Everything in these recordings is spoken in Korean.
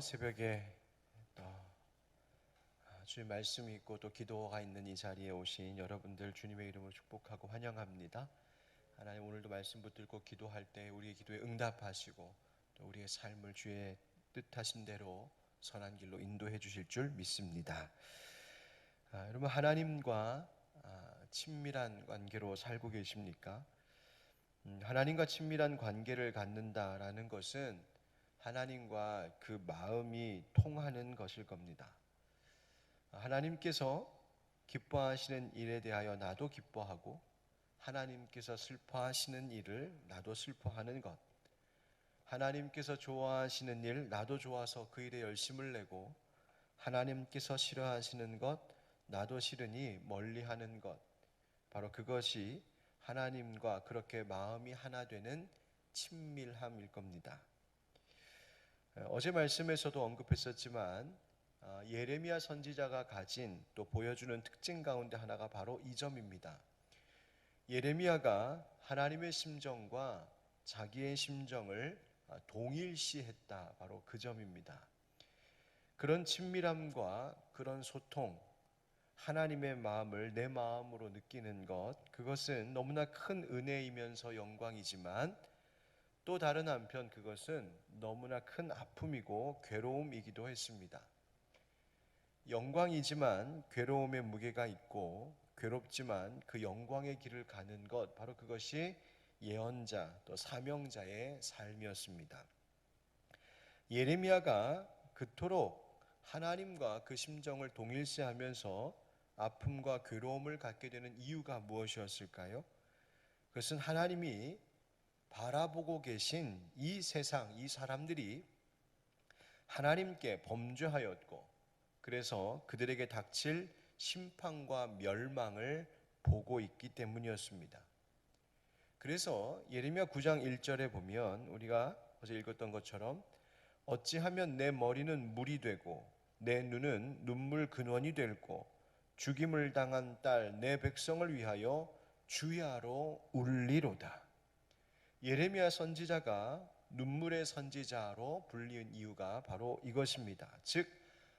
새벽에 또 주의 말씀이 있고 또 기도가 있는 이 자리에 오신 여러분들 주님의 이름으로 축복하고 환영합니다. 하나님 오늘도 말씀 붙들고 기도할 때 우리의 기도에 응답하시고 또 우리의 삶을 주의 뜻하신 대로 선한 길로 인도해 주실 줄 믿습니다. 아, 여러분 하나님과 아, 친밀한 관계로 살고 계십니까? 음, 하나님과 친밀한 관계를 갖는다라는 것은 하나님과 그 마음이 통하는 것일 겁니다. 하나님께서 기뻐하시는 일에 대하여 나도 기뻐하고 하나님께서 슬퍼하시는 일을 나도 슬퍼하는 것. 하나님께서 좋아하시는 일 나도 좋아서 그 일에 열심을 내고 하나님께서 싫어하시는 것 나도 싫으니 멀리하는 것. 바로 그것이 하나님과 그렇게 마음이 하나 되는 친밀함일 겁니다. 어제 말씀에서도 언급했었지만 아, 예레미야 선지자가 가진 또 보여주는 특징 가운데 하나가 바로 이 점입니다. 예레미야가 하나님의 심정과 자기의 심정을 아, 동일시했다. 바로 그 점입니다. 그런 친밀함과 그런 소통, 하나님의 마음을 내 마음으로 느끼는 것, 그것은 너무나 큰 은혜이면서 영광이지만 또 다른 한편 그것은 너무나 큰 아픔이고 괴로움이기도 했습니다. 영광이지만 괴로움의 무게가 있고 괴롭지만 그 영광의 길을 가는 것 바로 그것이 예언자 또 사명자의 삶이었습니다. 예레미야가 그토록 하나님과 그 심정을 동일시하면서 아픔과 괴로움을 갖게 되는 이유가 무엇이었을까요? 그것은 하나님이 바라보고 계신 이 세상, 이 사람들이 하나님께 범죄하였고, 그래서 그들에게 닥칠 심판과 멸망을 보고 있기 때문이었습니다. 그래서 예레미야 9장 1절에 보면 우리가 어제 읽었던 것처럼 어찌하면 내 머리는 물이 되고 내 눈은 눈물 근원이 될고 죽임을 당한 딸 내 백성을 위하여 주야로 울리로다. 예레미야 선지자가 눈물의 선지자로 불리는 이유가 바로 이것입니다. 즉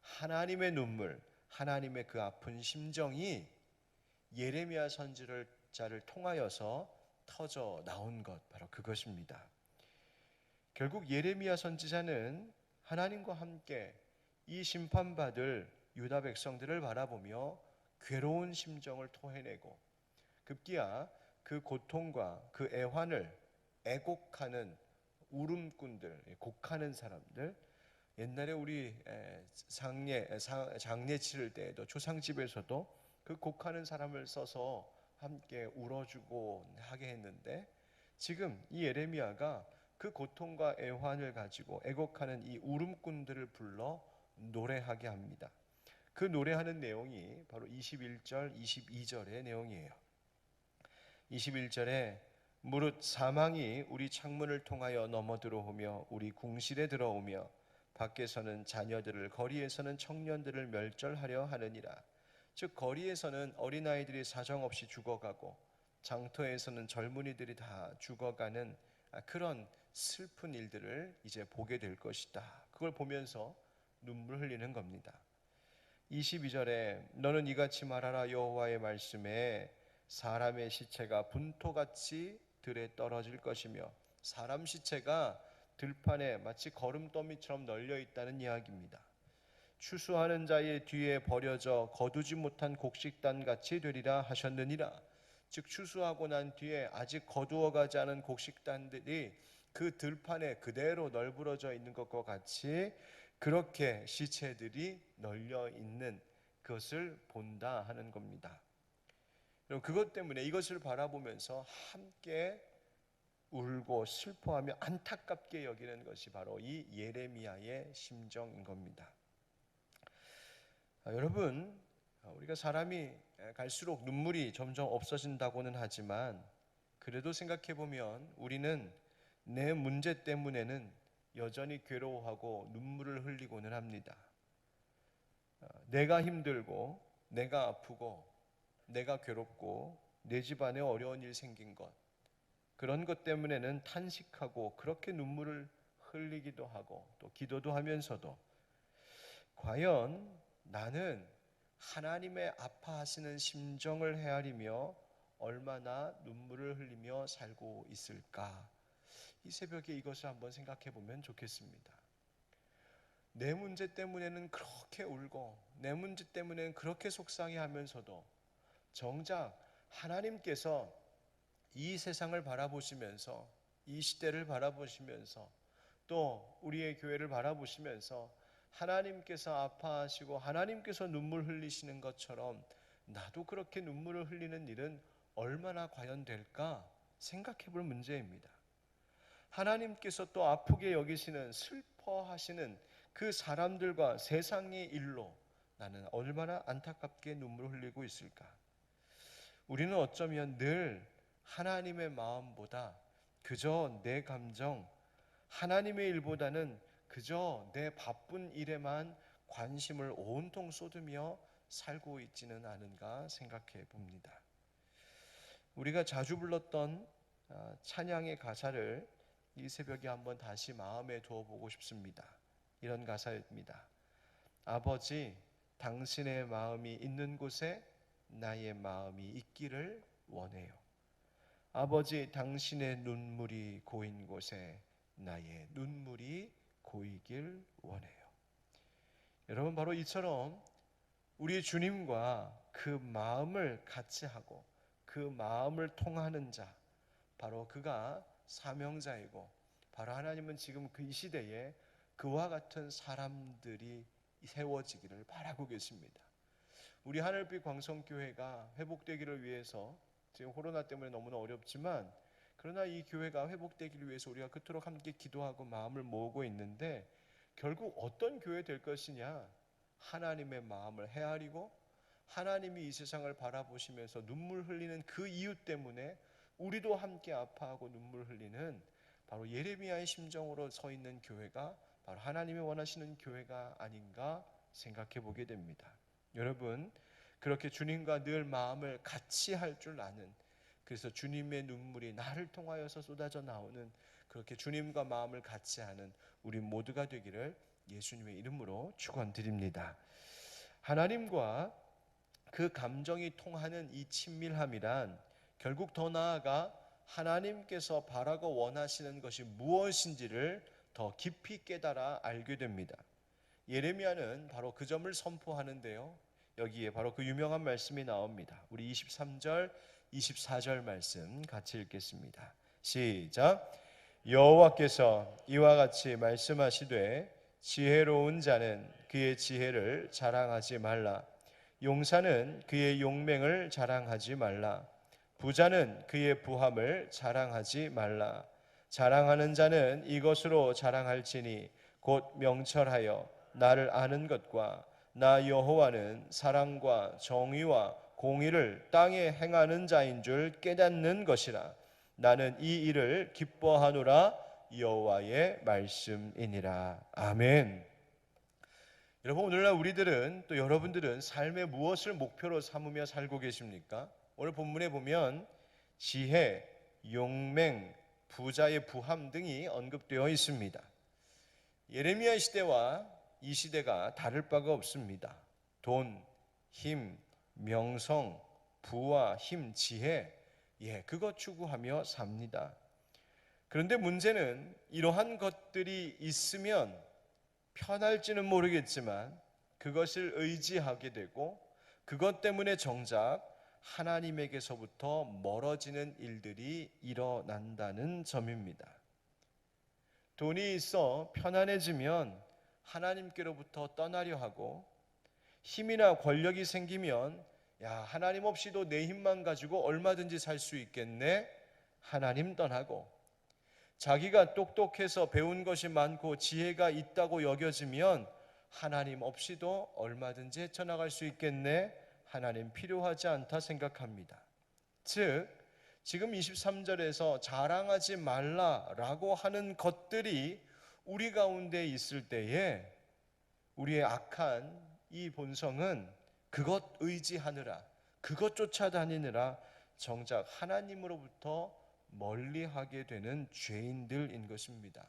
하나님의 눈물, 하나님의 그 아픈 심정이 예레미야 선지자를 통하여서 터져 나온 것 바로 그것입니다. 결국 예레미야 선지자는 하나님과 함께 이 심판받을 유다 백성들을 바라보며 괴로운 심정을 토해내고 급기야 그 고통과 그 애환을 애곡하는 울음꾼들, 곡하는 사람들. 옛날에 우리 장례 장례 치를 때에도 초상집에서도 그 곡하는 사람을 써서 함께 울어주고 하게 했는데 지금 이 예레미야가 그 고통과 애환을 가지고 애곡하는 이 울음꾼들을 불러 노래하게 합니다. 그 노래하는 내용이 바로 21절, 22절의 내용이에요. 21절에 무릇 사망이 우리 창문을 통하여 넘어 들어오며 우리 궁실에 들어오며 밖에서는 자녀들을 거리에서는 청년들을 멸절하려 하느니라. 즉 거리에서는 어린아이들이 사정없이 죽어가고 장터에서는 젊은이들이 다 죽어가는 그런 슬픈 일들을 이제 보게 될 것이다. 그걸 보면서 눈물 흘리는 겁니다. 22절에 너는 이같이 말하라 여호와의 말씀에 사람의 시체가 분토같이 들에 떨어질 것이며 사람 시체가 들판에 마치 거름더미처럼 널려 있다는 이야기입니다. 추수하는 자의 뒤에 버려져 거두지 못한 곡식단 같이 되리라 하셨느니라. 즉 추수하고 난 뒤에 아직 거두어 가지 않은 곡식단들이 그 들판에 그대로 널브러져 있는 것과 같이 그렇게 시체들이 널려 있는 것을 본다 하는 겁니다. 그것 때문에 이것을 바라보면서 함께 울고 슬퍼하며 안타깝게 여기는 것이 바로 이 예레미야의 심정인 겁니다. 아, 여러분, 아, 우리가 사람이 갈수록 눈물이 점점 없어진다고는 하지만 그래도 생각해 보면 우리는 내 문제 때문에는 여전히 괴로워하고 눈물을 흘리고는 합니다. 아, 내가 힘들고 내가 아프고 내가 괴롭고 내 집안에 어려운 일 생긴 것 그런 것 때문에는 탄식하고 그렇게 눈물을 흘리기도 하고 또 기도도 하면서도 과연 나는 하나님의 아파하시는 심정을 헤아리며 얼마나 눈물을 흘리며 살고 있을까? 이 새벽에 이것을 한번 생각해 보면 좋겠습니다. 내 문제 때문에는 그렇게 울고 내 문제 때문에는 그렇게 속상해 하면서도 정작 하나님께서 이 세상을 바라보시면서 이 시대를 바라보시면서 또 우리의 교회를 바라보시면서 하나님께서 아파하시고 하나님께서 눈물 흘리시는 것처럼 나도 그렇게 눈물을 흘리는 일은 얼마나 과연 될까 생각해 볼 문제입니다. 하나님께서 또 아프게 여기시는 슬퍼하시는 그 사람들과 세상의 일로 나는 얼마나 안타깝게 눈물 흘리고 있을까? 우리는 어쩌면 늘 하나님의 마음보다 그저 내 감정, 하나님의 일보다는 그저 내 바쁜 일에만 관심을 온통 쏟으며 살고 있지는 않은가 생각해 봅니다. 우리가 자주 불렀던 아, 찬양의 가사를 이 새벽에 한번 다시 마음에 두어 보고 싶습니다. 이런 가사입니다. 아버지, 당신의 마음이 있는 곳에 나의 마음이 있기를 원해요. 아버지, 당신의 눈물이 고인 곳에 나의 눈물이 고이길 원해요. 여러분, 바로 이처럼 우리 주님과 그 마음을 같이 하고 그 마음을 통하는 자, 바로 그가 사명자이고, 바로 하나님은 지금 그이 시대에 그와 같은 사람들이 세워지기를 바라고 계십니다. 우리 하늘빛 광성교회가 회복되기를 위해서 지금 코로나 때문에 너무나 어렵지만 그러나 이 교회가 회복되기를 위해서 우리가 그토록 함께 기도하고 마음을 모으고 있는데 결국 어떤 교회 될 것이냐? 하나님의 마음을 헤아리고 하나님이 이 세상을 바라보시면서 눈물 흘리는 그 이유 때문에 우리도 함께 아파하고 눈물 흘리는 바로 예레미야의 심정으로 서 있는 교회가 바로 하나님이 원하시는 교회가 아닌가 생각해 보게 됩니다. 여러분, 그렇게 주님과 늘 마음을 같이 할 줄 아는 그래서 주님의 눈물이 나를 통하여서 쏟아져 나오는 그렇게 주님과 마음을 같이 하는 우리 모두가 되기를 예수님의 이름으로 축원드립니다. 하나님과 그 감정이 통하는 이 친밀함이란 결국 더 나아가 하나님께서 바라고 원하시는 것이 무엇인지를 더 깊이 깨달아 알게 됩니다. 예레미야는 바로 그 점을 선포하는데요. 여기에 바로 그 유명한 말씀이 나옵니다. 우리 23절, 24절 말씀 같이 읽겠습니다. 시작. 여호와께서 이와 같이 말씀하시되 지혜로운 자는 그의 지혜를 자랑하지 말라. 용사는 그의 용맹을 자랑하지 말라. 부자는 그의 부함을 자랑하지 말라. 자랑하는 자는 이것으로 자랑할지니 곧 명철하여 나를 아는 것과 나 여호와는 사랑과 정의와 공의를 땅에 행하는 자인 줄 깨닫는 것이라. 나는 이 일을 기뻐하노라 여호와의 말씀이니라. 아멘. 여러분 오늘날 우리들은 또 여러분들은 삶의 무엇을 목표로 삼으며 살고 계십니까? 오늘 본문에 보면 지혜, 용맹, 부자의 부함 등이 언급되어 있습니다. 예레미야 시대와 이 시대가 다를 바가 없습니다. 돈, 힘, 명성, 부와 힘, 지혜, 예, 그것 추구하며 삽니다. 그런데 문제는 이러한 것들이 있으면 편할지는 모르겠지만 그것을 의지하게 되고 그것 때문에 정작 하나님에게서부터 멀어지는 일들이 일어난다는 점입니다. 돈이 있어 편안해지면 하나님께로부터 떠나려 하고 힘이나 권력이 생기면 야, 하나님 없이도 내 힘만 가지고 얼마든지 살 수 있겠네. 하나님 떠나고 자기가 똑똑해서 배운 것이 많고 지혜가 있다고 여겨지면 하나님 없이도 얼마든지 헤쳐나갈 수 있겠네. 하나님 필요하지 않다 생각합니다. 즉, 지금 23절에서 자랑하지 말라라고 하는 것들이 우리 가운데 있을 때에 우리의 악한 이 본성은 그것 의지하느라, 그것 쫓아다니느라 정작 하나님으로부터 멀리하게 되는 죄인들인 것입니다.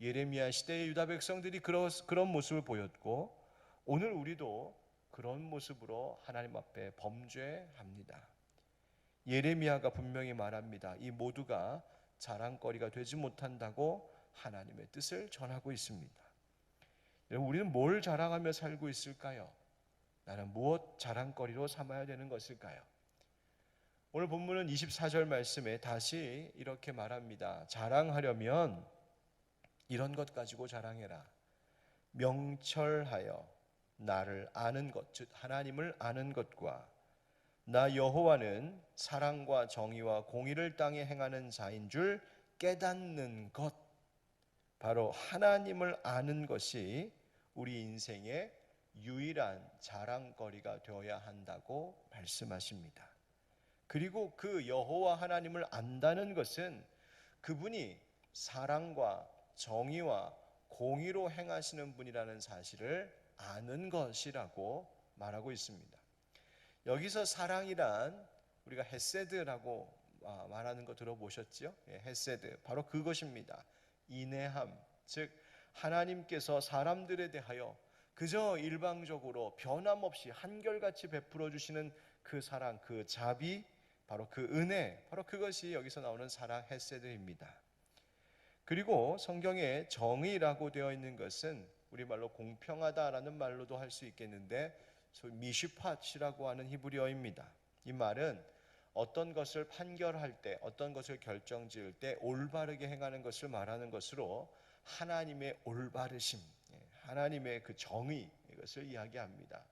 예레미야 시대의 유다 백성들이 그런 그런 모습을 보였고 오늘 우리도 그런 모습으로 하나님 앞에 범죄합니다. 예레미야가 분명히 말합니다. 이 모두가 자랑거리가 되지 못한다고 하나님의 뜻을 전하고 있습니다. 우리는 뭘 자랑하며 살고 있을까요? 나는 무엇 자랑거리로 삼아야 되는 것일까요? 오늘 본문은 24절 말씀에 다시 이렇게 말합니다. 자랑하려면 이런 것 가지고 자랑해라. 명철하여 나를 아는 것, 즉 하나님을 아는 것과 나 여호와는 사랑과 정의와 공의를 땅에 행하는 자인 줄 깨닫는 것. 바로 하나님을 아는 것이 우리 인생의 유일한 자랑거리가 되어야 한다고 말씀하십니다. 그리고 그 여호와 하나님을 안다는 것은 그분이 사랑과 정의와 공의로 행하시는 분이라는 사실을 아는 것이라고 말하고 있습니다. 여기서 사랑이란 우리가 헤세드라고 아, 말하는 거 들어보셨죠? 예, 헤세드 바로 그것입니다. 인내함, 즉 하나님께서 사람들에 대하여 그저 일방적으로 변함없이 한결같이 베풀어 주시는 그 사랑, 그 자비, 바로 그 은혜, 바로 그것이 여기서 나오는 사랑 헤세드입니다. 그리고 성경에 정의라고 되어 있는 것은 우리말로 공평하다라는 말로도 할 수 있겠는데 소위 미슈팟이라고 하는 히브리어입니다. 이 말은 어떤 것을 판결할 때, 어떤 것을 결정 지을 때 올바르게 행하는 것을 말하는 것으로 하나님의 올바르심, 예, 하나님의 그 정의 이것을 이야기합니다.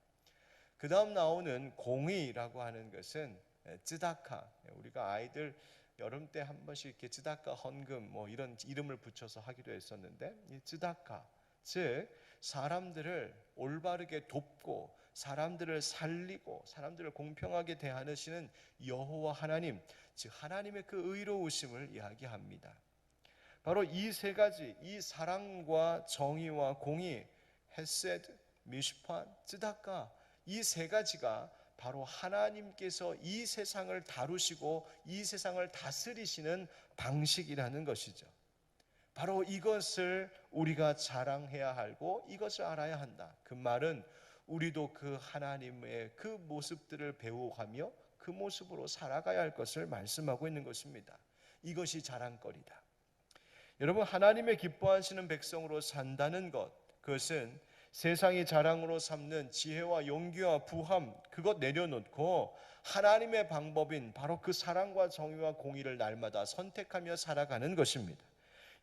그 다음 나오는 공의라고 하는 것은 쯔다카. 예, 우리가 아이들 여름 때 한 번씩 이렇게 쯔다카 헌금 뭐 이런 이름을 붙여서 하기도 했었는데 이 쯔다카 즉 사람들을 올바르게 돕고 사람들을 살리고 사람들을 공평하게 대하시는 여호와 하나님 즉 하나님의 그 의로우심을 이야기합니다. 바로 이 세 가지 이 사랑과 정의와 공의 헤세드 미슈판 쯔다카 이 세 가지가 바로 하나님께서 이 세상을 다루시고 이 세상을 다스리시는 방식이라는 것이죠. 바로 이것을 우리가 자랑해야 하고 이것을 알아야 한다. 그 말은 우리도 그 하나님의 그 모습들을 배워가며 그 모습으로 살아가야 할 것을 말씀하고 있는 것입니다. 이것이 자랑거리다. 여러분 하나님의 기뻐하시는 백성으로 산다는 것 그것은 세상이 자랑으로 삼는 지혜와 용기와 부함 그것 내려놓고 하나님의 방법인 바로 그 사랑과 정의와 공의를 날마다 선택하며 살아가는 것입니다.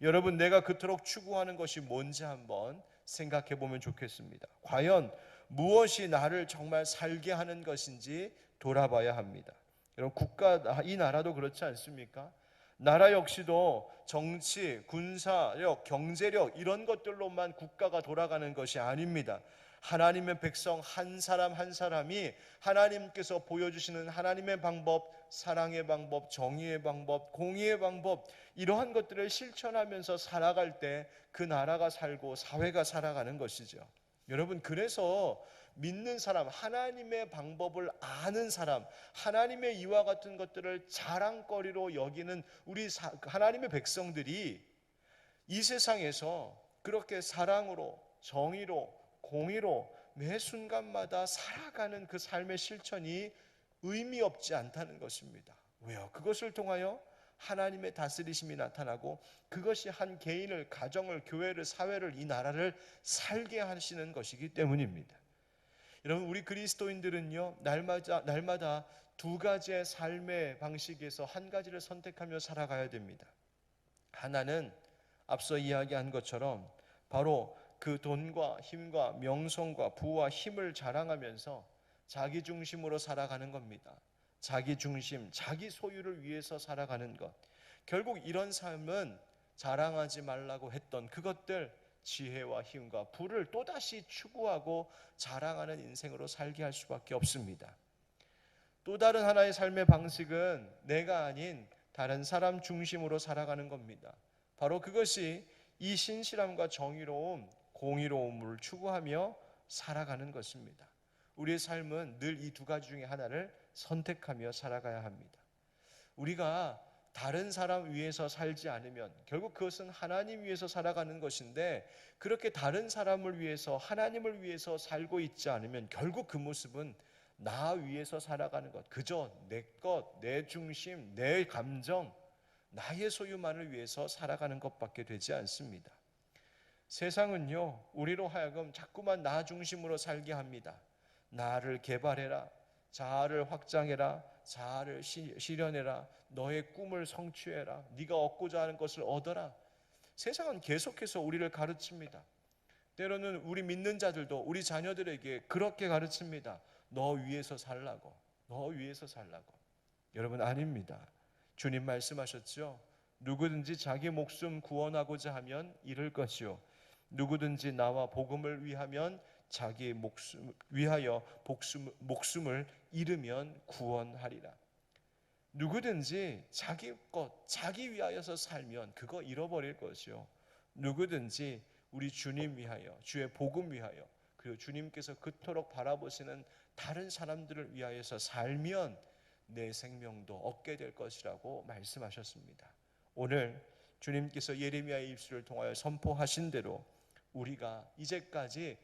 여러분 내가 그토록 추구하는 것이 뭔지 한번 생각해 보면 좋겠습니다. 과연 무엇이 나를 정말 살게 하는 것인지 돌아봐야 합니다. 여러분 국가 이 나라도 그렇지 않습니까? 나라 역시도 정치, 군사력, 경제력 이런 것들로만 국가가 돌아가는 것이 아닙니다. 하나님의 백성 한 사람 한 사람이 하나님께서 보여주시는 하나님의 방법, 사랑의 방법, 정의의 방법, 공의의 방법 이러한 것들을 실천하면서 살아갈 때 그 나라가 살고 사회가 살아가는 것이죠. 여러분 그래서 믿는 사람, 하나님의 방법을 아는 사람, 하나님의 이와 같은 것들을 자랑거리로 여기는 우리 하나님의 백성들이 이 세상에서 그렇게 사랑으로, 정의로, 공의로 매 순간마다 살아가는 그 삶의 실천이 의미 없지 않다는 것입니다. 왜요? 그것을 통하여 하나님의 다스리심이 나타나고 그것이 한 개인을, 가정을, 교회를, 사회를, 이 나라를 살게 하시는 것이기 때문입니다. 여러분 우리 그리스도인들은요 날마다 날마다 두 가지의 삶의 방식에서 한 가지를 선택하며 살아가야 됩니다. 하나는 앞서 이야기한 것처럼 바로 그 돈과 힘과 명성과 부와 힘을 자랑하면서 자기 중심으로 살아가는 겁니다. 자기 중심, 자기 소유를 위해서 살아가는 것. 결국 이런 삶은 자랑하지 말라고 했던 그것들 지혜와 힘과 부를 또다시 추구하고 자랑하는 인생으로 살게 할 수밖에 없습니다. 또 다른 하나의 삶의 방식은 내가 아닌 다른 사람 중심으로 살아가는 겁니다. 바로 그것이 이 신실함과 정의로움, 공의로움을 추구하며 살아가는 것입니다. 우리의 삶은 늘 이 두 가지 중에 하나를 선택하며 살아가야 합니다. 우리가 다른 사람 위해서 살지 않으면 결국 그것은 하나님 위해서 살아가는 것인데 그렇게 다른 사람을 위해서 하나님을 위해서 살고 있지 않으면 결국 그 모습은 나 위해서 살아가는 것 그저 내 것, 내 중심, 내 감정, 나의 소유만을 위해서 살아가는 것밖에 되지 않습니다. 세상은요, 우리로 하여금 자꾸만 나 중심으로 살게 합니다. 나를 개발해라, 자아를 확장해라, 자아를 시- 실현해라, 너의 꿈을 성취해라, 네가 얻고자 하는 것을 얻어라. 세상은 계속해서 우리를 가르칩니다. 때로는 우리 믿는 자들도 우리 자녀들에게 그렇게 가르칩니다. 너 위해서 살라고, 너 위해서 살라고. 여러분 아닙니다. 주님 말씀하셨죠. 누구든지 자기 목숨 구원하고자 하면 잃을 것이요 누구든지 나와 복음을 위하면 자기 목숨 위하여 복숨, 목숨을 잃으면 구원하리라. 누구든지 자기 것 자기 위하여서 살면 그거 잃어버릴 것이요 누구든지 우리 주님 위하여 주의 복음 위하여 그리고 주님께서 그토록 바라보시는 다른 사람들을 위하여서 살면 내 생명도 얻게 될 것이라고 말씀하셨습니다. 오늘 주님께서 예레미야의 입술을 통하여 선포하신 대로 우리가 이제까지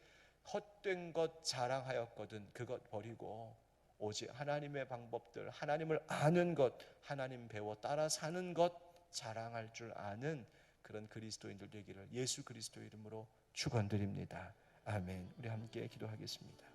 헛된 것 자랑하였거든 그것 버리고 오직 하나님의 방법들 하나님을 아는 것 하나님 배워 따라 사는 것 자랑할 줄 아는 그런 그리스도인들 되기를 예수 그리스도 이름으로 축원드립니다. 아멘. 우리 함께 기도하겠습니다.